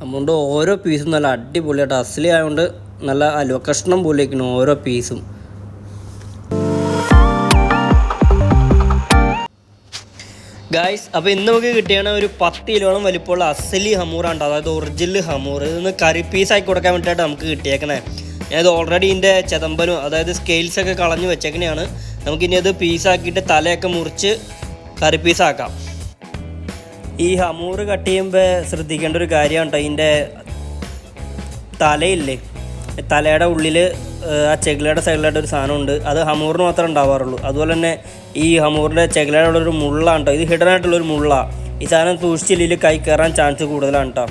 അതുകൊണ്ട് ഓരോ പീസും നല്ല അടിപൊളിയായിട്ട് അസലി ആയതുകൊണ്ട് നല്ല അലുവ പോലെ ഇരിക്കണം ഓരോ പീസും ഗായ്സ് അപ്പോൾ ഇന്ന് നമുക്ക് കിട്ടിയാണ് ഒരു പത്ത് കിലോളം വലിപ്പമുള്ള അസലി ഹമൂറാണ് അതായത് ഒറിജിനൽ ഹമൂർ. ഇതൊന്ന് കറി പീസായി കൊടുക്കാൻ വേണ്ടിയിട്ട് നമുക്ക് കിട്ടിയേക്കണേ. ഞാനത് ഓൾറെഡി ഇതിന്റെ ചെതമ്പനും അതായത് സ്കെയിൽസൊക്കെ കളഞ്ഞ് വെച്ചേക്കണെയാണ്. നമുക്കിനി അത് പീസാക്കിയിട്ട് തലയൊക്കെ മുറിച്ച് കറി പീസാക്കാം ഈ ഹമൂർ കട്ട് ചെയ്യുമ്പോൾ ശ്രദ്ധിക്കേണ്ട ഒരു കാര്യമാണ് കേട്ടോ ഇതിന്റെ തലയില്ലേ? തലയുടെ ഉള്ളിൽ ആ ചെകിലയുടെ സൈഡിലായിട്ട് ഒരു സാധനമുണ്ട് അത് ഹമൂറിന് മാത്രമേ ഉണ്ടാവാറുള്ളൂ. അതുപോലെ തന്നെ ഈ ഹമൂറിന്റെ ചെകിലയുടെ ഉള്ളൊരു മുള്ളാണ് കേട്ടോ ഇത് ഹിഡൻ ആയിട്ടുള്ളൊരു മുള്ള. ഈ സാധനം സൂക്ഷിച്ചില്ലെങ്കിൽ കൈ കയറാൻ ചാൻസ് കൂടുതലാണ് കേട്ടോ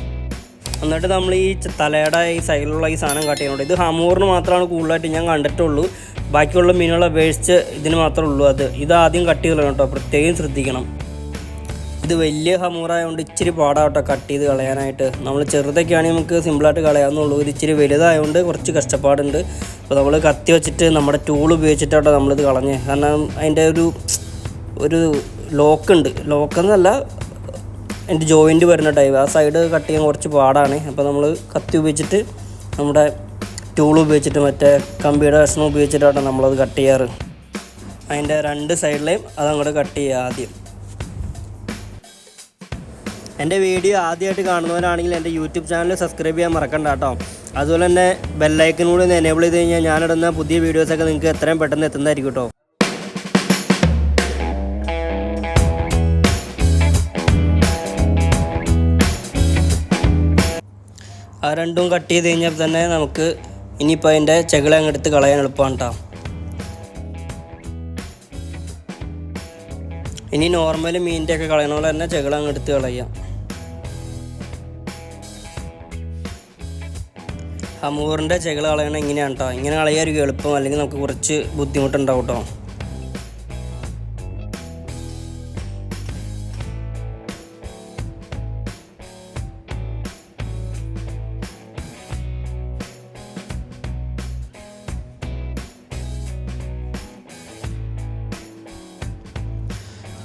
എന്നിട്ട് നമ്മൾ ഈ തലയുടെ ഈ സൈഡിലുള്ള ഈ സാധനം കട്ട് ചെയ്യുന്നുണ്ട്. ഇത് ഹമൂറിന് മാത്രമാണ് കൂടുതലായിട്ട് ഞാൻ കണ്ടിട്ടുള്ളൂ. ബാക്കിയുള്ള മീനുകളെ വേസ്റ്റ് ഇതിന് മാത്രമേ ഉള്ളൂ അത്. ഇത് ആദ്യം കട്ട് ചെയ്ത് കളയണം കേട്ടോ പ്രത്യേകം ശ്രദ്ധിക്കണം. ഇത് വലിയ ഹമൂറായതുകൊണ്ട് ഇച്ചിരി പാടാട്ടോ കട്ട് ചെയ്ത് കളയാനായിട്ട്. നമ്മൾ ചെറുതൊക്കെയാണെങ്കിൽ നമുക്ക് സിമ്പിളായിട്ട് കളയാവുന്നുള്ളൂ ഇത് ഇച്ചിരി വലുതായതുകൊണ്ട് കുറച്ച് കഷ്ടപ്പാടുണ്ട്. അപ്പോൾ നമ്മൾ കത്തി വെച്ചിട്ട് നമ്മുടെ ടൂൾ ഉപയോഗിച്ചിട്ടാട്ടോ നമ്മളിത് കളഞ്ഞ്. കാരണം അതിന്റെ ഒരു ഒരു ലോക്കുണ്ട്. ലോക്കെന്നല്ല എന്റെ ജോയിന്റ് വരുന്ന ടൈപ്പ് ആ സൈഡ് കട്ട് ചെയ്യാൻ കുറച്ച് പാടാണ്. അപ്പോൾ നമ്മൾ കത്തി ഉപയോഗിച്ചിട്ട് നമ്മുടെ ടൂൾ ഉപയോഗിച്ചിട്ട് മറ്റേ കമ്പിയുടെ കഷ്ണം ഉപയോഗിച്ചിട്ടാണ് നമ്മളത് കട്ട് ചെയ്യാറ്. അതിന്റെ രണ്ട് സൈഡിലെയും അതങ്ങോട്ട് കട്ട് ചെയ്യുക ആദ്യം. എന്റെ വീഡിയോ ആദ്യമായിട്ട് കാണുന്നവരാണെങ്കിൽ എന്റെ യൂട്യൂബ് ചാനൽ സബ്സ്ക്രൈബ് ചെയ്യാൻ മറക്കണ്ട കേട്ടോ. അതുപോലെ തന്നെ ബെല്ലൈക്കൻ കൂടി ഒന്ന് എനേബിൾ ചെയ്ത് കഴിഞ്ഞാൽ ഞാനിടുന്ന പുതിയ വീഡിയോസൊക്കെ നിങ്ങൾക്ക് എത്രയും പെട്ടെന്ന് എത്തുന്നതായിരിക്കും കേട്ടോ. ആ രണ്ടും കട്ട് ചെയ്ത് കഴിഞ്ഞാൽ തന്നെ നമുക്ക് ഇനിയിപ്പോൾ അതിന്റെ ചെകിള അങ്ങെടുത്ത് കളയാൻ എളുപ്പമാണ് കേട്ടോ. ഇനി നോർമൽ മീനിന്റെ ഒക്കെ കളയണ പോലെ തന്നെ ചെകിള അങ്ങെടുത്ത് കളയാം. ഹമൂറിന്റെ ചെകൾ കളയണം ഇങ്ങനെയാണ് കേട്ടോ ഇങ്ങനെ കളയായിരിക്കും എളുപ്പം. അല്ലെങ്കിൽ നമുക്ക് കുറച്ച് ബുദ്ധിമുട്ടുണ്ടാവും കേട്ടോ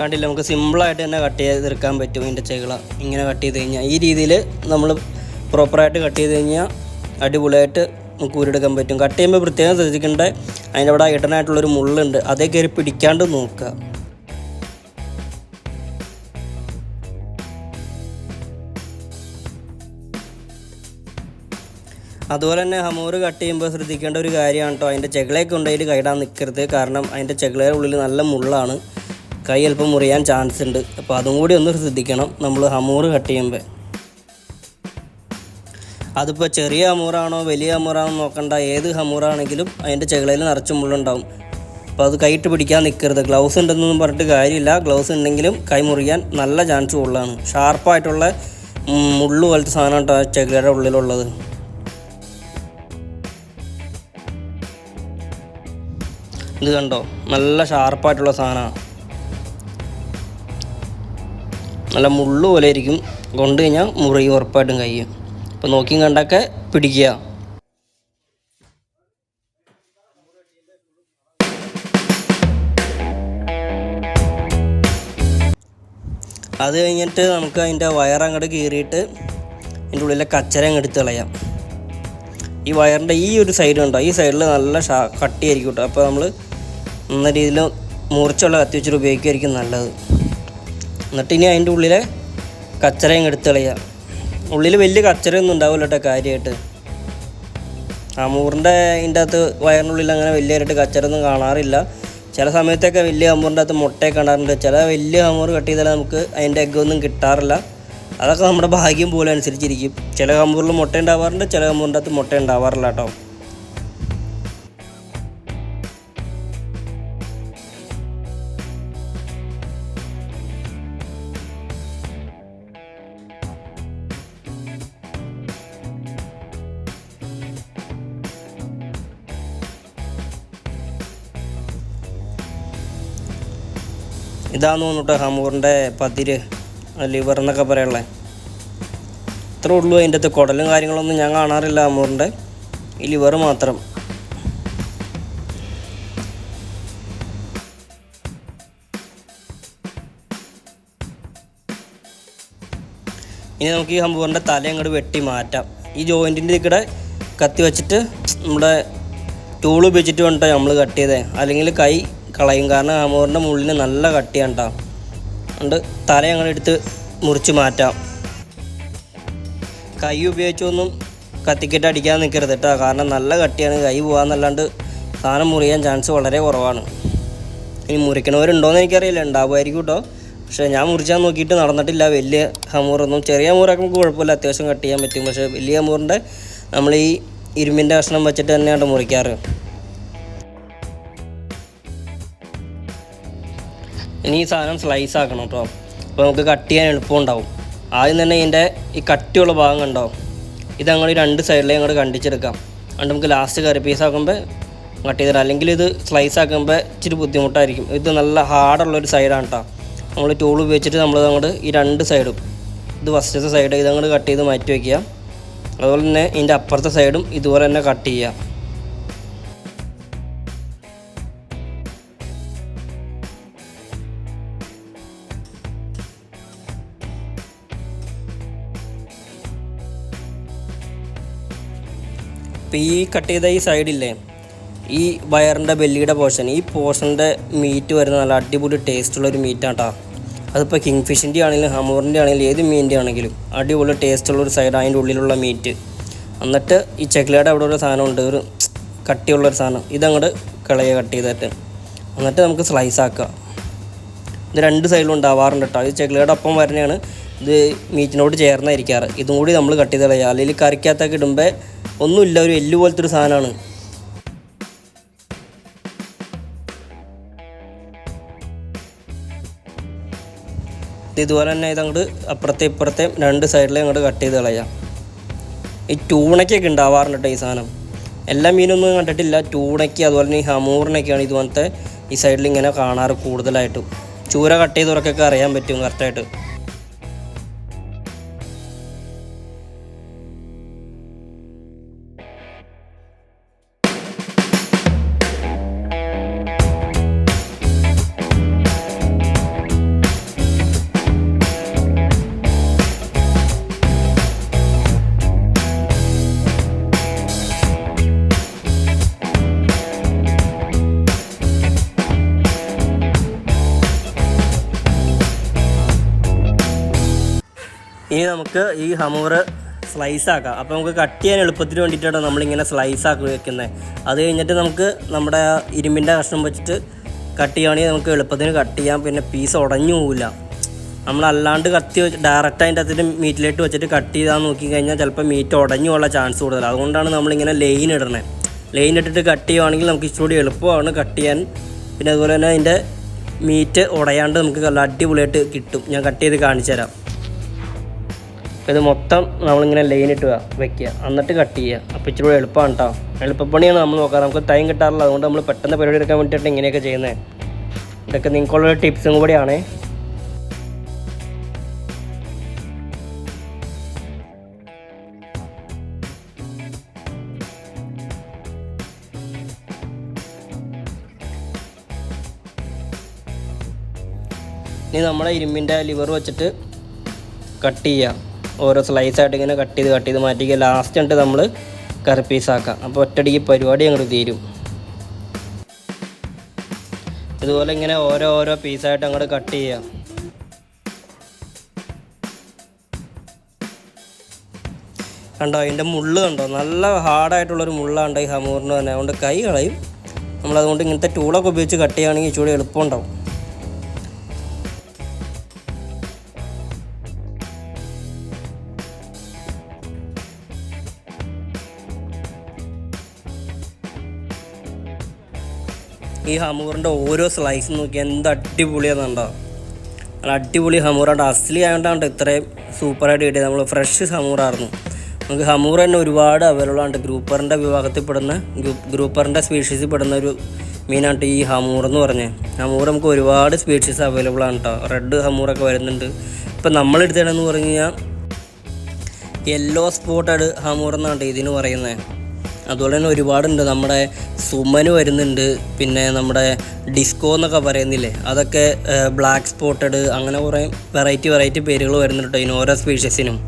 കണ്ടില്ല? നമുക്ക് സിമ്പിളായിട്ട് തന്നെ കട്ട് ചെയ്തെടുക്കാൻ പറ്റും ഇതിന്റെ ചെകിള. ഇങ്ങനെ കട്ട് ചെയ്ത് കഴിഞ്ഞാൽ ഈ രീതിയിൽ നമ്മൾ പ്രോപ്പറായിട്ട് കട്ട് ചെയ്ത് കഴിഞ്ഞാൽ അടിപൊളിയായിട്ട് നമുക്ക് ഊരെടുക്കാൻ പറ്റും. കട്ട് ചെയ്യുമ്പോൾ പ്രത്യേകം ശ്രദ്ധിക്കേണ്ട അതിന്റെ അവിടെ ഇടനായിട്ടുള്ളൊരു മുള്ളുണ്ട്. അതേ കയറി പിടിക്കാണ്ട് നോക്കുക. അതുപോലെ തന്നെ ഹമൂറ് കട്ട് ചെയ്യുമ്പോൾ ശ്രദ്ധിക്കേണ്ട ഒരു കാര്യമാണ് കേട്ടോ അതിന്റെ ചെകളയൊക്കെ കൊണ്ടുപോയിട്ട് കൈടാൻ നിൽക്കരുത് കാരണം അതിന്റെ ചെകളയുടെ ഉള്ളിൽ നല്ല മുള്ളാണ്. കൈ അല്പം മുറിയാൻ ചാൻസ് ഉണ്ട്. അപ്പോൾ അതും കൂടി ഒന്ന് ശ്രദ്ധിക്കണം. നമ്മൾ ഹമൂറ് കട്ട് ചെയ്യുമ്പോൾ അതിപ്പോൾ ചെറിയ ഹമൂറാണോ വലിയ ഹമൂറാണോ നോക്കണ്ട. ഏത് ഹമൂറാണെങ്കിലും അതിന്റെ ചെകിളയിൽ നിറച്ച് മുള്ളുണ്ടാവും. അപ്പോൾ അത് കൈയിട്ട് പിടിക്കാൻ നിൽക്കരുത് ഗ്ലൗസ് ഉണ്ടെന്നൊന്നും പറഞ്ഞിട്ട് കാര്യമില്ല. ഗ്ലൗസ് ഉണ്ടെങ്കിലും കൈ മുറിയാൻ നല്ല ചാൻസ് ഉള്ളതാണ്. ഷാർപ്പായിട്ടുള്ള മുള്ളു പോലത്തെ സാധനം കേട്ടോ ആ ചെകിളയുടെ ഉള്ളിലുള്ളത്. ഇത് കണ്ടോ? നല്ല ഷാർപ്പായിട്ടുള്ള സാധനമാണ്. നല്ല മുള്ളു പോലെ ഇരിക്കും. കൊണ്ട് കഴിഞ്ഞാൽ മുറി ഉറപ്പായിട്ടും കഴിയും. അപ്പോൾ നോക്കിയും കണ്ടൊക്കെ പിടിക്കുക. അത് കഴിഞ്ഞിട്ട് നമുക്ക് അതിന്റെ വയറങ്ങോട്ട് കീറിയിട്ട് അതിന്റെ ഉള്ളിലെ കച്ചര എടുത്ത് കളയാം. ഈ വയറിന്റെ ഈ ഒരു സൈഡ് ഉണ്ടോ ഈ സൈഡിൽ നല്ല ഷാ കട്ടിയായിരിക്കും കേട്ടോ അപ്പോൾ നമ്മൾ നല്ല രീതിയിൽ മുറിച്ചുള്ള കത്തി വെച്ചിട്ട് ഉപയോഗിക്കുമായിരിക്കും നല്ലത്. എന്നിട്ട് ഇനി അതിന്റെ ഉള്ളിലെ കച്ചരയും എടുത്ത് കളയുക ഉള്ളിൽ വലിയ കച്ചറയൊന്നും ഉണ്ടാവില്ല കേട്ടോ കാര്യമായിട്ട് അമൂറിന്റെ ഇതിന്റെ അകത്ത് വയറിനുള്ളിൽ അങ്ങനെ വലിയതായിട്ട് കച്ചറൊന്നും കാണാറില്ല. ചില സമയത്തൊക്കെ വലിയ അമൂറിന്റെ അകത്ത് മുട്ടയൊക്കെ കാണാറുണ്ട് ചില വലിയ അമൂർ കട്ട് ചെയ്താൽ നമുക്ക് അതിന്റെ എഗ്ഗൊന്നും കിട്ടാറില്ല. അതൊക്കെ നമ്മുടെ ഭാഗ്യം പോലെ അനുസരിച്ചിരിക്കും. ചില അമൂറിൽ മുട്ട ഉണ്ടാവാറുണ്ട് ചില അമൂറിന്റെ അകത്ത് മുട്ട ഉണ്ടാവാറില്ല കേട്ടോ ഇതാന്ന് തോന്നുന്നു കേട്ടോ ഹമൂറിന്റെ പതിര് ലിവർ എന്നൊക്കെ പറയുള്ളത് ഇത്രേ ഉള്ളൂ അതിന്റെ അകത്ത് കുടലും കാര്യങ്ങളൊന്നും ഞാൻ കാണാറില്ല ഹമൂറിന്റെ. ഈ ലിവർ മാത്രം. ഇനി നമുക്ക് ഈ ഹമ്പൂറിന്റെ തല അങ്ങോട്ട് വെട്ടി മാറ്റാം. ഈ ജോയിന്റിന്റെ ഇവിടെ കത്തി വെച്ചിട്ട് നമ്മുടെ ടൂൾ ഉപയോഗിച്ചിട്ട് വേണ്ട നമ്മൾ കട്ട് ചെയ്തേ. അല്ലെങ്കിൽ കൈ കളയും. കാരണം ഹമൂറിന്റെ മുള്ളിന് നല്ല കട്ടിയാണ് കേട്ടോ അതുകൊണ്ട് തല ഞങ്ങൾ എടുത്ത് മുറിച്ച് മാറ്റാം. കൈ ഉപയോഗിച്ചൊന്നും കത്തിക്കിട്ട് അടിക്കാൻ നിൽക്കരുത് കേട്ടോ കാരണം നല്ല കട്ടിയാണ്. കൈ പോകാന്നല്ലാണ്ട് സാധനം മുറിയാൻ ചാൻസ് വളരെ കുറവാണ്. ഇനി മുറിക്കണവരുണ്ടോയെന്ന് എനിക്കറിയില്ല. ഉണ്ടാവുമായിരിക്കും കേട്ടോ പക്ഷേ ഞാൻ മുറിച്ചാൽ നോക്കിയിട്ട് നടന്നിട്ടില്ല. വലിയ ഹമൂറൊന്നും ചെറിയ ഹമൂറൊക്കെ നമുക്ക് കുഴപ്പമില്ല. അത്യാവശ്യം കട്ട് ചെയ്യാൻ പറ്റും. പക്ഷേ വലിയ ഹമൂറിന്റെ നമ്മൾ ഈ ഇരുമ്പിന്റെ കഷ്ണം വെച്ചിട്ട് തന്നെയാണ് മുറിക്കാറ്. ഇനി ഈ സാധനം സ്ലൈസ് ആക്കണം കേട്ടോ അപ്പോൾ നമുക്ക് കട്ട് ചെയ്യാൻ എളുപ്പമുണ്ടാവും. ആദ്യം തന്നെ ഇതിന്റെ ഈ കട്ടിയുള്ള ഭാഗം കണ്ടോ ഇത് ഞങ്ങൾ രണ്ട് സൈഡിലേ അങ്ങോട്ട് കണ്ടിച്ചെടുക്കാം. അതുകൊണ്ട് നമുക്ക് ലാസ്റ്റ് കറി പീസ് ആക്കുമ്പോൾ കട്ട് ചെയ്തിടാം അല്ലെങ്കിൽ ഇത് സ്ലൈസ് ആക്കുമ്പോൾ ഇച്ചിരി ബുദ്ധിമുട്ടായിരിക്കും. ഇത് നല്ല ഹാർഡുള്ളൊരു സൈഡാണ് കേട്ടോ നമ്മൾ ടൂൾ ഉപയോഗിച്ചിട്ട് നമ്മൾ അങ്ങോട്ട് ഈ രണ്ട് സൈഡും ഇത് ഫസ്റ്റത്തെ സൈഡ് ഇത് അങ്ങോട്ട് കട്ട് ചെയ്ത് മാറ്റി വയ്ക്കുക അതുപോലെ തന്നെ ഇതിന്റെ അപ്പുറത്തെ സൈഡും ഇതുപോലെ തന്നെ കട്ട് ചെയ്യുക. ഇപ്പം ഈ കട്ട് ചെയ്ത ഈ സൈഡില്ലേ ഈ വയറിന്റെ ബെല്ലിയുടെ പോർഷൻ ഈ പോർഷന്റെ മീറ്റ് വരുന്ന നല്ല അടിപൊളി ടേസ്റ്റുള്ള ഒരു മീറ്റാണ് കേട്ടോ അതിപ്പോൾ കിങ് ഫിഷിന്റെ ആണെങ്കിലും ഹമൂറിന്റെ ആണെങ്കിലും ഏത് മീനിന്റെ ആണെങ്കിലും അടിപൊളി ടേസ്റ്റുള്ള ഒരു സൈഡ് അതിന്റെ ഉള്ളിലുള്ള മീറ്റ് എന്നിട്ട് ഈ ചെക്കിലയുടെ അവിടെ ഒരു സാധനം ഉണ്ട് ഒരു കട്ടിയുള്ളൊരു സാധനം. ഇതങ്ങോട്ട് കളയുക കട്ട് ചെയ്തിട്ട്. എന്നിട്ട് നമുക്ക് സ്ലൈസ് ആക്കുക ഇത് രണ്ട് സൈഡിലും ഉണ്ടാവാറുണ്ട് കേട്ടോ ഇത് ചെക്കിലയുടെ ഒപ്പം വരുന്നതാണ് ഇത് മീറ്റിനോട് ചേർന്നായിരിക്കാറ്. ഇതും കൂടി നമ്മൾ കട്ട് ചെയ്ത് കളയുക അല്ലെങ്കിൽ കറിക്കകത്തൊക്കെ ഇടുമ്പോൾ ഒന്നുമില്ല ഒരു എല്ല് പോലത്തെ ഒരു സാധനമാണ്. ഇത് ഇതുപോലെ തന്നെ ഇതങ്ങോട്ട് അപ്പുറത്തെ ഇപ്പുറത്തെ രണ്ട് സൈഡിലും അങ്ങോട്ട് കട്ട് ചെയ്ത് കളയാം. ഈ ടൂണയ്ക്കൊക്കെ ഉണ്ടാവാറുണ്ട് കേട്ടോ ഈ സാധനം. എല്ലാ മീനൊന്നും കണ്ടിട്ടില്ല. ടൂണയ്ക്ക് അതുപോലെ തന്നെ ഈ ഹമൂറിനൊക്കെയാണ് ഇതുപോലത്തെ ഈ സൈഡിൽ ഇങ്ങനെ കാണാറ് കൂടുതലായിട്ടും. ചൂര കട്ട് ചെയ്തവർക്കൊക്കെ അറിയാൻ പറ്റും കറക്റ്റായിട്ട് ഇനി നമുക്ക് ഈ ഹമൂർ സ്ലൈസ് ആക്കാം. അപ്പോൾ നമുക്ക് കട്ട് ചെയ്യാൻ എളുപ്പത്തിന് വേണ്ടിയിട്ടാണ് നമ്മളിങ്ങനെ സ്ലൈസ് ആക്കി വെക്കുന്നത് അത് കഴിഞ്ഞിട്ട് നമുക്ക് നമ്മുടെ ഇരുമ്പിന്റെ കഷ്ണം വെച്ചിട്ട് കട്ട് ചെയ്യുകയാണെങ്കിൽ നമുക്ക് എളുപ്പത്തിന് കട്ട് ചെയ്യാം. പിന്നെ പീസ് ഉടഞ്ഞു പോവില്ല. നമ്മളല്ലാണ്ട് കത്തി വെച്ച് ഡയറക്റ്റ് അതിന്റെ അകത്തിട്ട് മീറ്റിലേക്ക് വെച്ചിട്ട് കട്ട് ചെയ്താൽ നോക്കി കഴിഞ്ഞാൽ ചിലപ്പോൾ മീറ്റ് ഉടഞ്ഞു ചാൻസ് കൂടുതൽ അതുകൊണ്ടാണ് നമ്മളിങ്ങനെ ലൈൻ ഇടണേ ലൈൻ ഇട്ടിട്ട് കട്ട് ചെയ്യുവാണെങ്കിൽ നമുക്ക് ഇച്ചിരി എളുപ്പമാണ് കട്ട് ചെയ്യാൻ. പിന്നെ അതുപോലെ തന്നെ അതിന്റെ മീറ്റ് ഉടയാണ്ട് നമുക്ക് നല്ല അടിപൊളിയായിട്ട് കിട്ടും. ഞാൻ കട്ട് ചെയ്ത് കാണിച്ചു തരാം അപ്പോൾ ഇത് മൊത്തം നമ്മളിങ്ങനെ ലൈൻ ഇട്ട് വെക്കുക. എന്നിട്ട് കട്ട് ചെയ്യുക. അപ്പോൾ ഇച്ചിരി കൂടെ എളുപ്പമാണ് കേട്ടോ എളുപ്പപ്പണിയാണ് നമ്മൾ നോക്കുക നമുക്ക് ടൈം കിട്ടാറില്ല. അതുകൊണ്ട് നമ്മൾ പെട്ടെന്ന് പരിപാടി എടുക്കാൻ വേണ്ടിയിട്ട് ഇങ്ങനെയൊക്കെ ചെയ്യുന്നത് ഇതൊക്കെ നിങ്ങൾക്കുള്ള ടിപ്സും കൂടിയാണ്. ഇനി നമ്മുടെ ഇരുമ്പിന്റെ ലിവർ വെച്ചിട്ട് കട്ട് ചെയ്യുക. ഓരോ സ്ലൈസായിട്ട് ഇങ്ങനെ കട്ട് ചെയ്ത് കട്ട് ചെയ്ത് മാറ്റിക്കുക ലാസ്റ്റ് ആയിട്ട് നമ്മൾ കറി പീസാക്കാം അപ്പോൾ ഒറ്റടിക്ക് പരിപാടി അങ്ങോട്ട് തീരും. ഇതുപോലെ ഇങ്ങനെ ഓരോ ഓരോ പീസായിട്ട് അങ്ങോട്ട് കട്ട് ചെയ്യുക കണ്ടോ അതിന്റെ മുള്ള് കണ്ടോ? നല്ല ഹാർഡായിട്ടുള്ളൊരു മുള്ളാണ്ട് ഈ ഹമൂറിന് തന്നെ. അതുകൊണ്ട് കൈ കളയും. നമ്മളതുകൊണ്ട് ഇങ്ങനത്തെ ടൂളൊക്കെ ഉപയോഗിച്ച് കട്ട് ചെയ്യുകയാണെങ്കിൽ ഇച്ചിരി എളുപ്പമുണ്ടാവും. ഈ ഹമൂറിന്റെ ഓരോ സ്ലൈസ് നോക്കി എന്ത് അടിപൊളിയാണെന്നുണ്ടോ നല്ല അടിപൊളി ഹമൂറാണ്ട് അസ്ലി ആയതുകൊണ്ടാണ് ഇത്രയും സൂപ്പറായിട്ട് കിട്ടിയത്. നമ്മൾ ഫ്രഷ് ഹമൂറായിരുന്നു നമുക്ക് ഹമൂർ തന്നെ ഒരുപാട് അവൈലബിൾ ആണ് ഗ്രൂപ്പറിന്റെ വിഭാഗത്തിൽ പെടുന്ന ഗ്രൂപ്പറിന്റെ സ്പീഷീസിൽ പെടുന്ന ഒരു മീനാണ് ഈ ഹമൂർ എന്ന് പറഞ്ഞത് ഹമൂർ നമുക്ക് ഒരുപാട് സ്പീഷീസ് അവൈലബിൾ ആണ് കേട്ടോ. റെഡ് ഹമൂറൊക്കെ വരുന്നുണ്ട്. ഇപ്പം നമ്മളെടുത്തതെന്ന് പറഞ്ഞു കഴിഞ്ഞാൽ യെല്ലോ സ്പോട്ടഡ് ഹമൂർ എന്നാണ് ഇതിന് പറയുന്നത്. അതുപോലെ തന്നെ ഒരുപാടുണ്ട്. നമ്മുടെ സുമന് വരുന്നുണ്ട്. പിന്നെ നമ്മുടെ ഡിസ്കോ എന്നൊക്കെ പറയുന്നില്ലേ? അതൊക്കെ ബ്ലാക്ക് സ്പോട്ടഡ് അങ്ങനെ കുറേ വെറൈറ്റി വെറൈറ്റി പേരുകൾ വരുന്നുണ്ട് ഇതിന് ഓരോ സ്പീഷ്യസിനും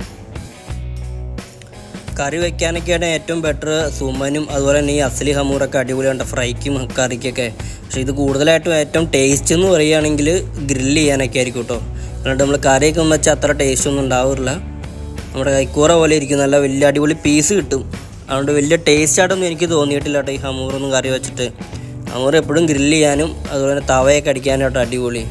കറി വെക്കാനൊക്കെയാണ് ഏറ്റവും ബെറ്റർ സുമനും അതുപോലെ തന്നെ ഈ അസ്ലി ഹമൂറൊക്കെ അടിപൊളിയുണ്ട് ഫ്രൈക്കും കറിക്കൊക്കെ. പക്ഷേ ഇത് കൂടുതലായിട്ടും ഏറ്റവും ടേസ്റ്റ് എന്ന് പറയുകയാണെങ്കിൽ ഗ്രില്ല് ചെയ്യാനൊക്കെ ആയിരിക്കും കേട്ടോ. അല്ലാണ്ട് നമ്മൾ കറിയൊക്കെ വെച്ചാൽ അത്ര ടേസ്റ്റ് ഒന്നും ഉണ്ടാവില്ല. നമ്മുടെ കൈക്കൂറ പോലെ ഇരിക്കും. നല്ല വലിയ അടിപൊളി പീസ് കിട്ടും. അതുകൊണ്ട് വലിയ ടേസ്റ്റ് ആയിട്ടൊന്നും എനിക്ക് തോന്നിയിട്ടില്ല കേട്ടോ ഈ ഹമൂറൊന്നും കറി വെച്ചിട്ട്. ഹമൂർ എപ്പോഴും ഗ്രില്ല് ചെയ്യാനും അതുപോലെ തന്നെ തവയൊക്കെ അടിക്കാനും കേട്ടോ അടിപൊളി.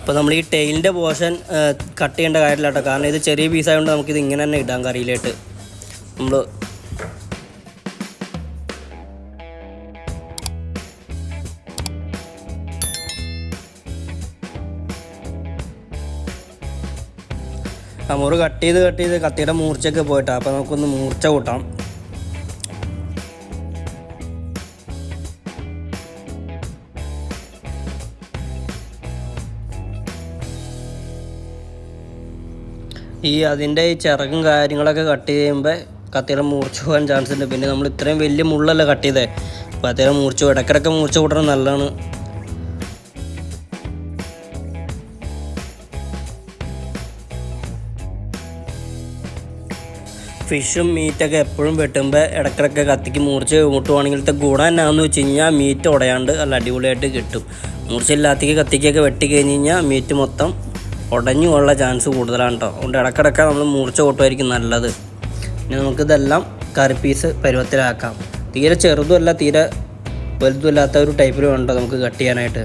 അപ്പോൾ നമ്മൾ ഈ ടെയിലിന്റെ പോർഷൻ കട്ട് ചെയ്യേണ്ട കാര്യമില്ല കേട്ടോ. കാരണം ഇത് ചെറിയ പീസായതുകൊണ്ട് നമുക്കിത് ഇങ്ങനെ തന്നെ ഇടാം കറിയിലായിട്ട് നമ്മൾ മുറി കട്ട് ചെയ്ത് കട്ട് ചെയ്ത് കത്തിയുടെ മൂർച്ചയൊക്കെ പോയിട്ടാ. അപ്പോൾ നമുക്കൊന്ന് മൂർച്ച കൂട്ടാം. ഈ അതിന്റെ ഈ ചിറകും കാര്യങ്ങളൊക്കെ കട്ട് ചെയ്യുമ്പോൾ കത്തിയുടെ മൂർച്ച പോകാൻ ചാൻസ് ഉണ്ട്. പിന്നെ നമ്മൾ ഇത്രയും വലിയ മുള്ളല്ല കട്ട് ചെയ്തേ. അപ്പോൾ അത്യാവശ്യം മൂർച്ച ഇടയ്ക്കിടയ്ക്ക് മൂർച്ച കൂട്ടണം നല്ലതാണ്. ഫിഷും മീറ്റൊക്കെ എപ്പോഴും വെട്ടുമ്പോൾ ഇടയ്ക്കിടയ്ക്ക് കത്തിക്ക് മൂർച്ച കൂട്ടുവാണെങ്കിലത്തെ ഗുണം എന്നാന്ന് വെച്ച് കഴിഞ്ഞാൽ മീറ്റ് ഉടയാണ്ട് നല്ല അടിപൊളിയായിട്ട് കിട്ടും. മൂർച്ചയില്ലാത്തേക്ക് കത്തിക്കൊക്കെ വെട്ടി കഴിഞ്ഞ് കഴിഞ്ഞാൽ മീറ്റ് മൊത്തം ഉടഞ്ഞു പോകാനുള്ള ചാൻസ് കൂടുതലാണ് കേട്ടോ അതുകൊണ്ട് ഇടയ്ക്കിടയ്ക്ക് നമ്മൾ മൂർച്ച കൂട്ടുമായിരിക്കും നല്ലത്. ഇനി നമുക്കിതെല്ലാം കറി പീസ് പരുവത്തിലാക്കാം. തീരെ ചെറുതുമല്ല തീരെ വലുതുമല്ലാത്ത ഒരു ടൈപ്പിൽ വേണ്ട നമുക്ക് കട്ട് ചെയ്യാനായിട്ട്.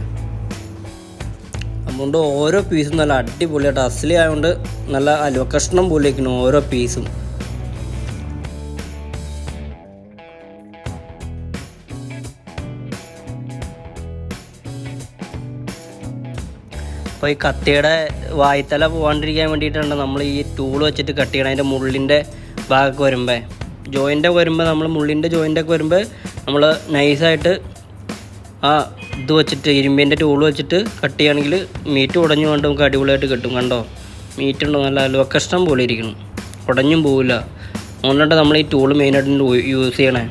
അതുകൊണ്ട് ഓരോ പീസും നല്ല അടിപൊളിയായിട്ട് അസലി ആയതുകൊണ്ട് നല്ല അലുവ പോലെ ഇരിക്കണം ഓരോ പീസും. അപ്പോൾ ഈ കത്തിയുടെ വായ്ത്തല പോകാണ്ടിരിക്കാൻ വേണ്ടിയിട്ടാണ് നമ്മൾ ഈ ടൂൾ വെച്ചിട്ട് കട്ട് ചെയ്യണം അതിന്റെ മുള്ളിന്റെ ഭാഗമൊക്കെ വരുമ്പോൾ ജോയിന്റൊക്കെ വരുമ്പോൾ നമ്മൾ മുള്ളിന്റെ ജോയിന്റൊക്കെ വരുമ്പോൾ നമ്മൾ നൈസായിട്ട് ആ ഇത് വെച്ചിട്ട് ഇരുമ്പിന്റെ ടൂൾ വെച്ചിട്ട് കട്ട് ചെയ്യുകയാണെങ്കിൽ മീറ്റ് ഉടഞ്ഞു കൊണ്ട് നമുക്ക് അടിപൊളിയായിട്ട് കിട്ടും കണ്ടോ? മീറ്റ് ഉണ്ടോ നല്ല ലൊക്കഷ്ടം പോലെ ഇരിക്കണം ഉടഞ്ഞും പോവില്ല. അതുകൊണ്ടാണ് നമ്മൾ ഈ ടൂൾ മെയിനായിട്ട് യൂസ് ചെയ്യണേ.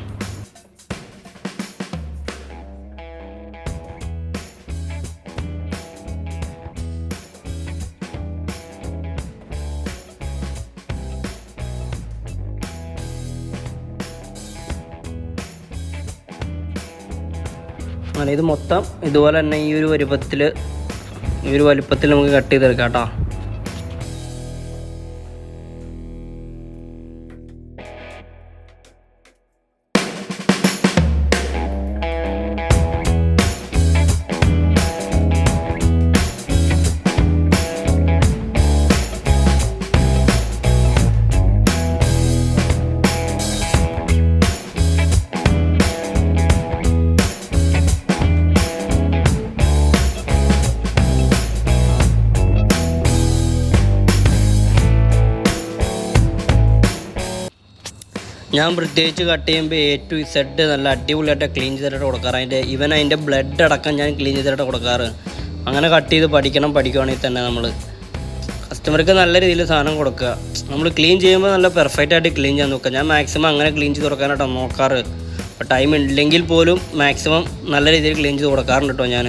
ഇത് മൊത്തം ഇതുപോലെ തന്നെ ഈ ഒരു വലുപ്പത്തിൽ ഈ ഒരു വലുപ്പത്തിൽ നമുക്ക് കട്ട് ചെയ്തെടുക്കാം കേട്ടോ. ഞാൻ പ്രത്യേകിച്ച് കട്ട് ചെയ്യുമ്പോൾ എ ടു സെഡ് നല്ല അടിപൊളിയായിട്ട് ക്ലീൻ ചെയ്തിട്ട് കൊടുക്കാറ്. അതിന്റെ ഇവൻ അതിന്റെ ബ്ലഡ് അടക്കം ഞാൻ ക്ലീൻ ചെയ്തിട്ട് കൊടുക്കാറ്. അങ്ങനെ കട്ട് ചെയ്ത് പഠിക്കണം പഠിക്കുവാണെങ്കിൽ തന്നെ നമ്മൾ കസ്റ്റമർക്ക് നല്ല രീതിയിൽ സാധനം കൊടുക്കുക. നമ്മൾ ക്ലീൻ ചെയ്യുമ്പോൾ നല്ല പെർഫെക്റ്റ് ആയിട്ട് ക്ലീൻ ചെയ്യാൻ നോക്കുക. ഞാൻ മാക്സിമം അങ്ങനെ ക്ലീൻ ചെയ്ത് കൊടുക്കാനായിട്ടാണ് നോക്കാറ്. അപ്പോൾ ടൈം ഇല്ലെങ്കിൽ പോലും മാക്സിമം നല്ല രീതിയിൽ ക്ലീൻ ചെയ്ത് കൊടുക്കാറുണ്ട് കേട്ടോ ഞാൻ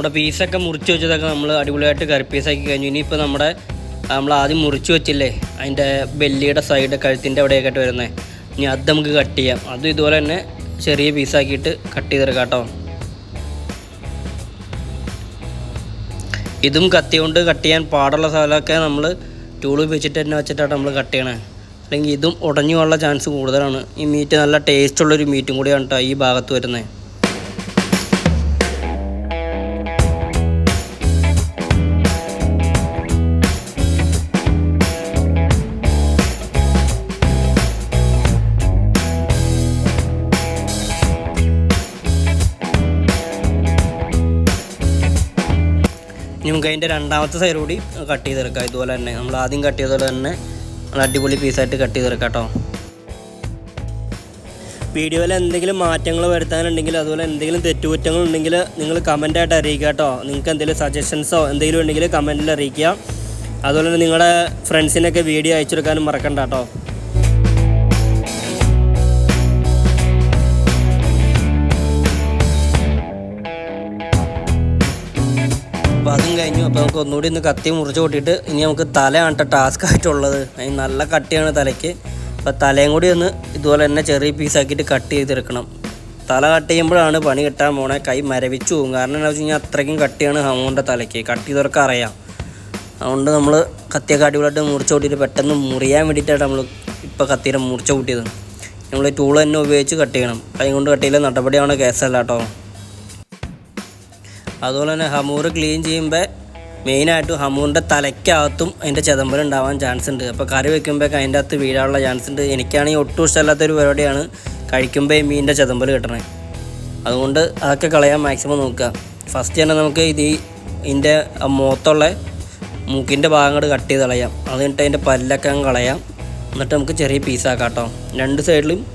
നമ്മുടെ പീസൊക്കെ മുറിച്ച് വെച്ചതൊക്കെ നമ്മൾ അടിപൊളിയായിട്ട് കറി പീസാക്കി കഴിഞ്ഞു. ഇനിയിപ്പോൾ നമ്മുടെ നമ്മൾ ആദ്യം മുറിച്ച് വെച്ചില്ലേ അതിന്റെ ബെല്ലിയുടെ സൈഡ് കഴുത്തിന്റെ അവിടെയൊക്കെ ആയിട്ട് വരുന്നത് ഇനി അത് നമുക്ക് കട്ട് ചെയ്യാം. അതും ഇതുപോലെ തന്നെ ചെറിയ പീസാക്കിയിട്ട് കട്ട് ചെയ്തെടുക്കാം കേട്ടോ. ഇതും കത്തി കൊണ്ട് കട്ട് ചെയ്യാൻ പാടുള്ള സ്ഥലമൊക്കെ നമ്മൾ ടൂൾ വെച്ചിട്ട് തന്നെ വെച്ചിട്ടാണ് നമ്മൾ കട്ട് ചെയ്യണേ. അല്ലെങ്കിൽ ഇതും ഉടഞ്ഞു പോകാനുള്ള ചാൻസ് കൂടുതലാണ്. ഈ മീറ്റ് നല്ല ടേസ്റ്റ് ഉള്ളൊരു മീറ്റും കൂടിയാണ് കേട്ടോ ഈ ഭാഗത്ത് വരുന്നത് അതിന്റെ രണ്ടാമത്തെ സൈഡ് കൂടി കട്ട് ചെയ്തെടുക്കാം. ഇതുപോലെ തന്നെ നമ്മൾ ആദ്യം കട്ട് ചെയ്തതുപോലെ തന്നെ നമ്മൾ അടിപൊളി പീസായിട്ട് കട്ട് ചെയ്തെടുക്കാം കേട്ടോ. വീഡിയോയിൽ എന്തെങ്കിലും മാറ്റങ്ങൾ വരുത്താനുണ്ടെങ്കിൽ അതുപോലെ എന്തെങ്കിലും തെറ്റുകുറ്റങ്ങൾ ഉണ്ടെങ്കിൽ നിങ്ങൾ കമന്റായിട്ട് അറിയിക്കുക കേട്ടോ. നിങ്ങൾക്ക് എന്തെങ്കിലും സജഷൻസോ എന്തെങ്കിലും ഉണ്ടെങ്കിൽ കമന്റിൽ അറിയിക്കുക. അതുപോലെ തന്നെ നിങ്ങളുടെ ഫ്രണ്ട്സിനൊക്കെ വീഡിയോ അയച്ചു കൊടുക്കാനും മറക്കണ്ട കേട്ടോ. അപ്പോൾ നമുക്ക് ഒന്നുകൂടി ഒന്ന് കത്തി മുറിച്ച് കൂട്ടിയിട്ട് ഇനി നമുക്ക് തലയാണ് ടാസ്ക് ആയിട്ടുള്ളത്. അതിന് നല്ല കട്ടിയാണ് തലയ്ക്ക്. അപ്പോൾ തലയും കൂടി ഒന്ന് ഇതുപോലെ തന്നെ ചെറിയ പീസാക്കിയിട്ട് കട്ട് ചെയ്തെടുക്കണം. തല കട്ട് ചെയ്യുമ്പോഴാണ് പണി കിട്ടാൻ പോണേ. കൈ മരവിച്ചു പോകും. കാരണം എന്താ വെച്ച് കഴിഞ്ഞാൽ അത്രയ്ക്കും കട്ടിയാണ് ഹമൂന്റെ തലയ്ക്ക്. കട്ട് ചെയ്തവർക്ക് അറിയാം. അതുകൊണ്ട് നമ്മൾ കത്തിയൊക്കെ അടിപൊളിയായിട്ട് മുറിച്ച് കൂട്ടിയിട്ട് പെട്ടെന്ന് മുറിയാൻ വേണ്ടിയിട്ടാണ് നമ്മൾ ഇപ്പോൾ കത്തിയുടെ മുറിച്ച് കൂട്ടിയത്. നമ്മൾ ടൂൾ തന്നെ ഉപയോഗിച്ച് കട്ട് ചെയ്യണം. കൈ കൊണ്ട് കട്ട് ചെയ്യുന്ന നടപടിയാണ് കേസല്ല കേട്ടോ. അതുപോലെ തന്നെ ഹമൂർ ക്ലീൻ ചെയ്യുമ്പോൾ മെയിനായിട്ട് ഹമൂറിന്റെ തലയ്ക്കകത്തും അതിന്റെ ചെതമ്പൽ ഉണ്ടാവാൻ ചാൻസ് ഉണ്ട്. അപ്പോൾ കറി വെക്കുമ്പോഴൊക്കെ അതിന്റെ അകത്ത് വീഴാനുള്ള ചാൻസ് ഉണ്ട്. എനിക്കാണെങ്കിൽ ഒട്ടും ഇഷ്ടമല്ലാത്തൊരു പരിപാടിയാണ് കഴിക്കുമ്പോൾ ഈ മീനിന്റെ ചെതമ്പൽ കിട്ടണേ. അതുകൊണ്ട് അതൊക്കെ കളയാൻ മാക്സിമം നോക്കുക. ഫസ്റ്റ് തന്നെ നമുക്ക് ഇത് ഇതിന്റെ മുഖത്തുള്ള മൂക്കിന്റെ ഭാഗങ്ങൾ കട്ട് ചെയ്ത് കളയാം. അത് കഴിഞ്ഞിട്ട് അതിന്റെ പല്ലൊക്കെ അങ്ങ് കളയാം. എന്നിട്ട് നമുക്ക് ചെറിയ പീസാക്കാം കേട്ടോ. രണ്ട് സൈഡിലും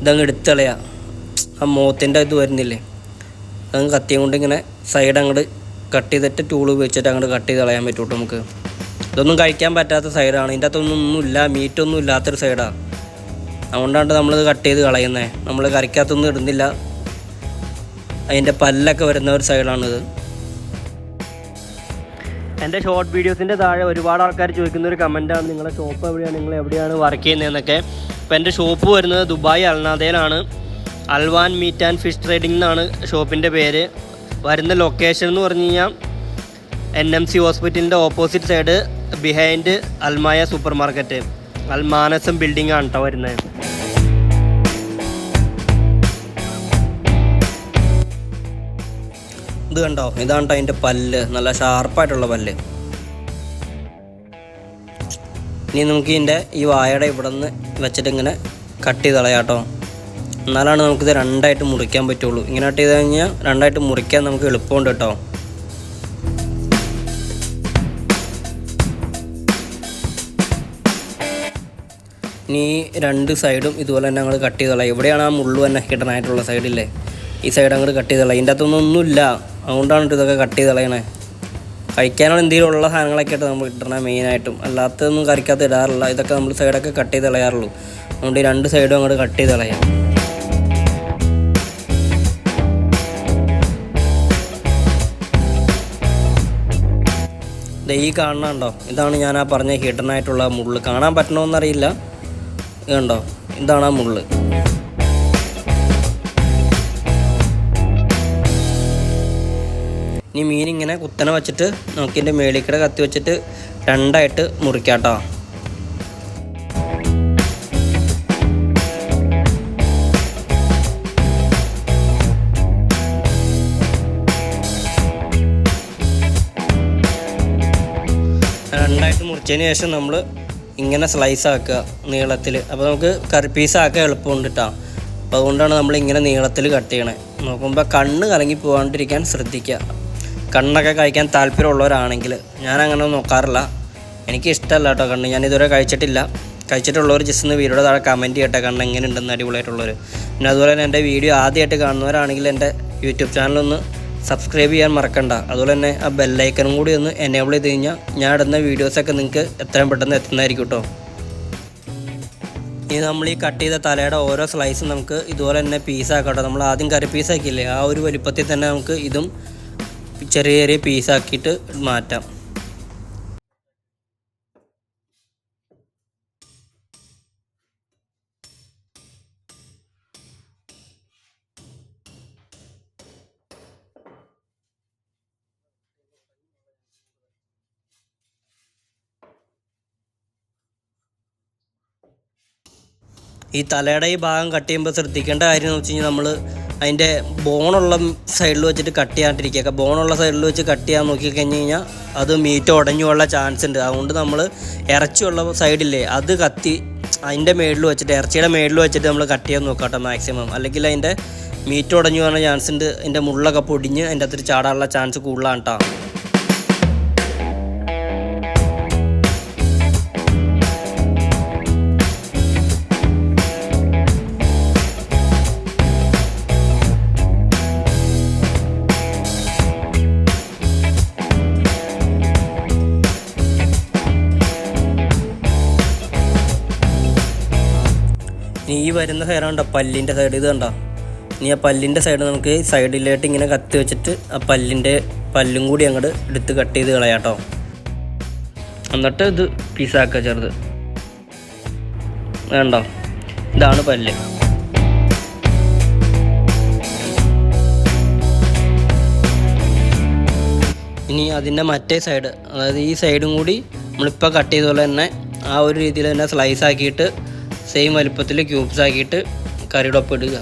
ഇതങ്ങ് എടുത്ത് കളയാം. ആ മുഖത്തിന്റെ ഇത് വരുന്നില്ലേ? അതങ്ങ് കത്തിയും കൊണ്ട് ഇങ്ങനെ സൈഡ് അങ്ങോട്ട് കട്ട് ചെയ്തിട്ട് ടൂൾ ഉപയോഗിച്ചിട്ട് അങ്ങോട്ട് കട്ട് ചെയ്ത് കളയാൻ പറ്റും നമുക്ക്? ഇതൊന്നും കഴിക്കാൻ പറ്റാത്ത സൈഡാണ് ഇതിന്റെ അകത്തൊന്നും ഒന്നുമില്ല മീറ്റൊന്നും ഇല്ലാത്തൊരു സൈഡാണ് അതുകൊണ്ടാണ് നമ്മളിത് കട്ട് ചെയ്ത് കളയുന്നത് നമ്മൾ കറിക്കകത്തൊന്നും ഇടുന്നില്ല. അതിന്റെ പല്ലൊക്കെ വരുന്ന ഒരു സൈഡാണിത് എന്റെ ഷോർട്ട് വീഡിയോസിന്റെ താഴെ ഒരുപാട് ആൾക്കാർ ചോദിക്കുന്ന ഒരു കമന്റാണ് നിങ്ങളുടെ ഷോപ്പ് എവിടെയാണ്? നിങ്ങൾ എവിടെയാണ് വർക്ക് ചെയ്യുന്നതെന്നൊക്കെ അപ്പോൾ എന്റെ ഷോപ്പ് വരുന്നത് Dubai അൽനാദയിലാണ് Alwan meat and fish trading എന്നാണ് ഷോപ്പിന്റെ പേര്. വരുന്ന ലൊക്കേഷൻ എന്ന് പറഞ്ഞു കഴിഞ്ഞാൽ എൻ എം സി ഹോസ്പിറ്റലിന്റെ opposite side behind Almaya super market Almanasam building ആണ് കേട്ടോ വരുന്നത് ഇത് കണ്ടോ? ഇതാണ് കേട്ടോ അതിന്റെ പല്ല്. നല്ല ഷാർപ്പായിട്ടുള്ള പല്ല്. ഇനി നമുക്ക് ഇതിന്റെ ഈ വായയുടെ ഇവിടെ നിന്ന് വെച്ചിട്ട് ഇങ്ങനെ കട്ട് ചെയ്ത് കളയാം കേട്ടോ എന്നാലാണ് നമുക്കിത് രണ്ടായിട്ട് മുറിക്കാൻ പറ്റുള്ളൂ. ഇങ്ങനെ ആട്ട് ചെയ്ത് കഴിഞ്ഞാൽ രണ്ടായിട്ട് മുറിക്കാൻ നമുക്ക് എളുപ്പമുണ്ട് കേട്ടോ. ഇനി രണ്ട് സൈഡും ഇതുപോലെ തന്നെ ഞങ്ങൾ കട്ട് ചെയ്തോളാം. എവിടെയാണ് ആ മുള്ളു തന്നെ കിട്ടണമായിട്ടുള്ള സൈഡില്ലേ? ഈ സൈഡ് അങ്ങോട്ട് കട്ട് ചെയ്തോളാം. ഇതിന്റെ അകത്തൊന്നും ഒന്നുമില്ല. അതുകൊണ്ടാണ് ഇതൊക്കെ കട്ട് ചെയ്ത് കളയണേ കഴിക്കാനുള്ള എന്തെങ്കിലും ഉള്ള സാധനങ്ങളൊക്കെ ആയിട്ട് നമ്മൾ ഇടണ മെയിനായിട്ടും. അല്ലാത്തതൊന്നും കറിക്കകത്ത് ഇടാറില്ല. ഇതൊക്കെ നമ്മൾ സൈഡൊക്കെ കട്ട് ചെയ്ത് കളയാറുള്ളൂ. അതുകൊണ്ട് രണ്ട് സൈഡും അങ്ങോട്ട് കട്ട് ചെയ്ത് കളയാം. ഈ കാണണുണ്ടോ ഇതാണ് ഞാൻ ആ പറഞ്ഞ ഹിഡൻ ആയിട്ടുള്ള മുള്ള്. കാണാൻ പറ്റണമെന്നറിയില്ല കണ്ടോ? ഇതാണ് ആ മുള്ള്. ഇനി മീൻ ഇങ്ങനെ കുത്തനെ വെച്ചിട്ട് നമുക്ക് ഇതിന്റെ മേളിക്കട കത്തി വെച്ചിട്ട് രണ്ടായിട്ട് മുറിക്കാട്ടോ. രണ്ടായിട്ട് മുറിച്ചതിന് ശേഷം നമ്മൾ ഇങ്ങനെ സ്ലൈസ് ആക്കുക നീളത്തിൽ അപ്പോൾ നമുക്ക് കറി പീസ് ആക്കാൻ എളുപ്പമുണ്ട് കേട്ടോ അപ്പോൾ അതുകൊണ്ടാണ് നമ്മൾ ഇങ്ങനെ നീളത്തിൽ കട്ട് ചെയ്യണേ. നോക്കുമ്പോൾ കണ്ണ് കലങ്ങി പോകാണ്ടിരിക്കാൻ ശ്രദ്ധിക്കുക കണ്ണൊക്കെ കഴിക്കാൻ താല്പര്യമുള്ളവരാണെങ്കിൽ ഞാൻ അങ്ങനെ നോക്കാറില്ല. എനിക്ക് ഇഷ്ടമല്ല കേട്ടോ കണ്ണ്. ഞാൻ ഇതുവരെ കഴിച്ചിട്ടില്ല. കഴിച്ചിട്ടുള്ളവർ ജസ്റ്റ് ഒന്ന് വീഡിയോയുടെ താഴെ കമന്റ് ചെയ്യട്ടെ. കണ്ണ് എങ്ങനെ ഉണ്ടെന്ന് അടിപൊളിയായിട്ടുള്ളവർ പിന്നെ അതുപോലെ തന്നെ എന്റെ വീഡിയോ ആദ്യമായിട്ട് കാണുന്നവരാണെങ്കിൽ എന്റെ യൂട്യൂബ് ചാനലൊന്ന് സബ്സ്ക്രൈബ് ചെയ്യാൻ മറക്കണ്ട. അതുപോലെ തന്നെ ആ ബെല്ലൈക്കനും കൂടി ഒന്ന് എനേബിൾ ചെയ്ത് കഴിഞ്ഞാൽ ഞാൻ ഇടുന്ന വീഡിയോസൊക്കെ നിങ്ങൾക്ക് എത്രയും പെട്ടെന്ന് എത്തുന്നതായിരിക്കും കേട്ടോ ഇനി നമ്മൾ ഈ കട്ട് ചെയ്ത തലയുടെ ഓരോ സ്ലൈസും നമുക്ക് ഇതുപോലെ തന്നെ പീസാക്കട്ടോ നമ്മൾ ആദ്യം കറി പീസാക്കിയില്ലേ ആ ഒരു വലിപ്പത്തിൽ തന്നെ നമുക്ക് ഇതും ചെറിയ ചെറിയ പീസാക്കിയിട്ട് മാറ്റാം. ഈ തലയുടെ ഈ ഭാഗം കട്ട് ചെയ്യുമ്പോൾ ശ്രദ്ധിക്കേണ്ട കാര്യം എന്ന് വെച്ച് കഴിഞ്ഞാൽ നമ്മൾ അതിന്റെ ബോണുള്ള സൈഡിൽ വെച്ചിട്ട് കട്ട് ചെയ്യാണ്ടിരിക്കുക. ബോണുള്ള സൈഡിൽ വെച്ച് കട്ട് ചെയ്യാൻ നോക്കി കഴിഞ്ഞ് കഴിഞ്ഞാൽ അത് മീറ്റ് ഉടഞ്ഞുള്ള ചാൻസ് ഉണ്ട്. അതുകൊണ്ട് നമ്മൾ ഇറച്ചിയുള്ള സൈഡില്ലേ അത് കത്തി അതിന്റെ മേളിൽ വെച്ചിട്ട് ഇറച്ചിയുടെ മേളിൽ വെച്ചിട്ട് നമ്മൾ കട്ട് ചെയ്യാൻ നോക്കാട്ടോ മാക്സിമം. അല്ലെങ്കിൽ അതിന്റെ മീറ്റ് ഉടഞ്ഞു പോകാനുള്ള ചാൻസ് ഉണ്ട്. അതിന്റെ മുള്ളൊക്കെ പൊടിഞ്ഞ് അതിന്റെ അത്ര ചാടാനുള്ള ചാൻസ് കൂടുതലാണ് കേട്ടോ. വരുന്ന കണ്ടോ? പല്ലിന്റെ സൈഡ് ഇത് കണ്ട? ഇനി ആ പല്ലിന്റെ സൈഡ് നമുക്ക് സൈഡിലായിട്ട് ഇങ്ങനെ കത്തി വെച്ചിട്ട് ആ പല്ലിന്റെ പല്ലും കൂടി അങ്ങോട്ട് എടുത്ത് കട്ട് ചെയ്ത് കളയാട്ടോ എന്നിട്ട് ഇത് പീസാക്കുക ചെറുത്. വേണ്ട ഇതാണ് പല്ല്. ഇനി അതിന്റെ മറ്റേ സൈഡ് അതായത് ഈ സൈഡും കൂടി നമ്മളിപ്പോൾ കട്ട് ചെയ്ത പോലെ തന്നെ ആ ഒരു രീതിയിൽ തന്നെ സ്ലൈസ് ആക്കിയിട്ട് സെയിം വലുപ്പത്തിൽ ക്യൂബ്സ് ആക്കിയിട്ട് കറിയുടെ ഒപ്പം ഇടുക.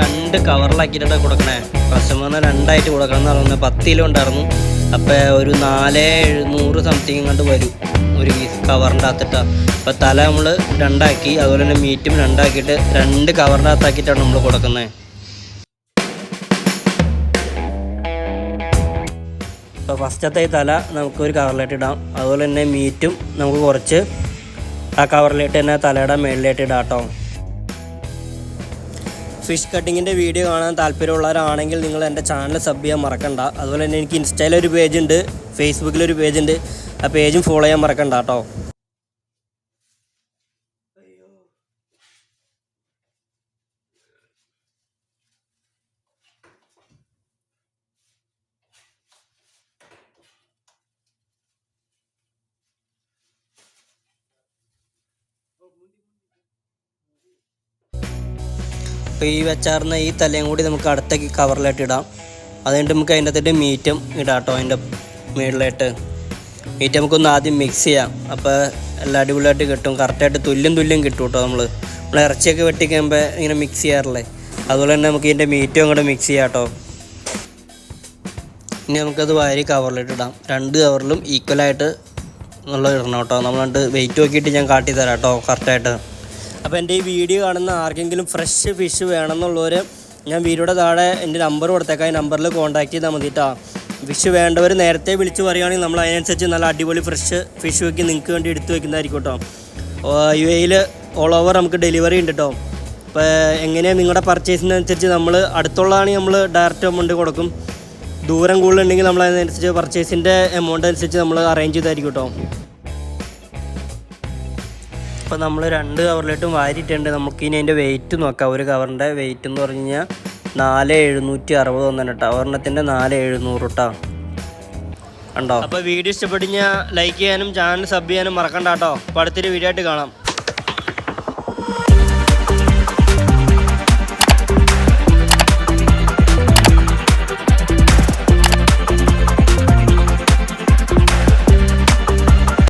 രണ്ട് കവറിലാക്കിയിട്ടാണ് കൊടുക്കണേ. കസ്റ്റമറിന് രണ്ടായിട്ട് കൊടുക്കണം എന്ന് പറഞ്ഞാൽ പത്ത് കിലോ ഉണ്ടായിരുന്നു. അപ്പോൾ ഒരു നാല് എഴുന്നൂറ് സംതിങ് കണ്ട് വരും ഒരു പീസ് കവറിന്റെ അകത്തിട്ടാണ് അപ്പോൾ തല നമ്മൾ രണ്ടാക്കി അതുപോലെ തന്നെ മീറ്റും രണ്ടാക്കിയിട്ട് രണ്ട് കവറിന്റെ അകത്താക്കിയിട്ടാണ് നമ്മൾ കൊടുക്കുന്നത്. അപ്പോൾ ഫസ്റ്റത്തെ തല നമുക്ക് ഒരു കവറിലായിട്ട് ഇടാം. അതുപോലെ തന്നെ മീറ്റും നമുക്ക് കുറച്ച് ആ കവറിലേറ്റ് തന്നെ തലയുടെ മേളിലായിട്ട് ഇടാം കേട്ടോ. ഫിഷ് കട്ടിങ്ങിന്റെ വീഡിയോ കാണാൻ താല്പര്യമുള്ളവരാണെങ്കിൽ നിങ്ങൾ എന്റെ ചാനൽ സബ് ചെയ്യാൻ മറക്കണ്ട. അതുപോലെ തന്നെ എനിക്ക് ഇൻസ്റ്റയിലൊരു പേജുണ്ട് ഫേസ്ബുക്കിലൊരു പേജുണ്ട്. ആ പേജും ഫോളോ ചെയ്യാൻ മറക്കണ്ട കേട്ടോ. അപ്പോൾ ഈ വെച്ചാർന്ന ഈ തലയും കൂടി നമുക്ക് അടുത്തേക്ക് കവറിലായിട്ട് ഇടാം. അതുകൊണ്ട് നമുക്ക് അതിന്റെ അകത്തിട്ട് മീറ്റും ഇടാം കേട്ടോ അതിന്റെ മുകളിലായിട്ട്. മീറ്റ് നമുക്കൊന്ന് ആദ്യം മിക്സ് ചെയ്യാം. അപ്പോൾ എല്ലാം അടിപൊളിയായിട്ട് കിട്ടും. കറക്റ്റായിട്ട് തുല്യം തുല്യം കിട്ടും കേട്ടോ നമ്മൾ നമ്മൾ ഇറച്ചിയൊക്കെ വെട്ടിക്കുമ്പോൾ ഇങ്ങനെ മിക്സ് ചെയ്യാറില്ലേ? അതുപോലെ തന്നെ നമുക്ക് ഇതിന്റെ മീറ്റും അങ്ങോട്ട് മിക്സ് ചെയ്യാം കേട്ടോ. ഇനി നമുക്കത് വാരി കവറിലിട്ട് ഇടാം. രണ്ട് കവറിലും ഈക്വലായിട്ട് ഉള്ള ഇടണം കേട്ടോ. നമ്മൾ വെയിറ്റ് നോക്കിയിട്ട് ഞാൻ കാട്ടി തരാം കേട്ടോ കറക്റ്റായിട്ട് അപ്പോൾ എന്റെ ഈ വീഡിയോ കാണുന്ന ആർക്കെങ്കിലും ഫ്രഷ് ഫിഷ് വേണമെന്നുള്ളവർ ഞാൻ വീഡിയോയുടെ താഴെ എന്റെ നമ്പർ കൊടുത്തേക്കാം. ഈ നമ്പറിൽ കോൺടാക്ട് ചെയ്താൽ മതി കേട്ടോ ഫിഷ് വേണ്ടവർ നേരത്തെ വിളിച്ച് പറയുകയാണെങ്കിൽ നമ്മൾ അതിനനുസരിച്ച് നല്ല അടിപൊളി ഫ്രഷ് ഫിഷ് വെക്കി നിങ്ങൾക്ക് വേണ്ടി എടുത്ത് വെക്കുന്നതായിരിക്കും കേട്ടോ യു എയിൽ ഓൾ ഓവർ നമുക്ക് ഡെലിവറി ഉണ്ട് കേട്ടോ അപ്പോൾ എങ്ങനെയാണ് നിങ്ങളുടെ പർച്ചേസിനനുസരിച്ച് നമ്മൾ അടുത്തുള്ളതാണെങ്കിൽ നമ്മൾ ഡയറക്റ്റ് എമൗണ്ട് കൊടുക്കും. ദൂരം കൂടുതലുണ്ടെങ്കിൽ നമ്മൾ അതിനനുസരിച്ച് പർച്ചേസിന്റെ എമൗണ്ട് അനുസരിച്ച് നമ്മൾ അറേഞ്ച് ചെയ്തായിരിക്കും കേട്ടോ അപ്പോൾ നമ്മൾ രണ്ട് കവറിലോട്ടും വാരിയിട്ടുണ്ട്. നമുക്കിനി അതിന്റെ വെയിറ്റ് നോക്കാം. ഒരു കവറിന്റെ വെയിറ്റ് എന്ന് പറഞ്ഞു കഴിഞ്ഞാൽ നാല് എഴുന്നൂറ്റി അറുപത് ഒന്നാണ് കേട്ടോ. ഒരെണ്ണത്തിന്റെ നാല് എഴുന്നൂറ് കേട്ടോ ഉണ്ടോ അപ്പോൾ വീഡിയോ ഇഷ്ടപ്പെട്ട് ലൈക്ക് ചെയ്യാനും ചാനൽ സബ് ചെയ്യാനും മറക്കണ്ട കേട്ടോ. അപ്പോൾ അടുത്തൊരു വീഡിയോ ആയിട്ട് കാണാം.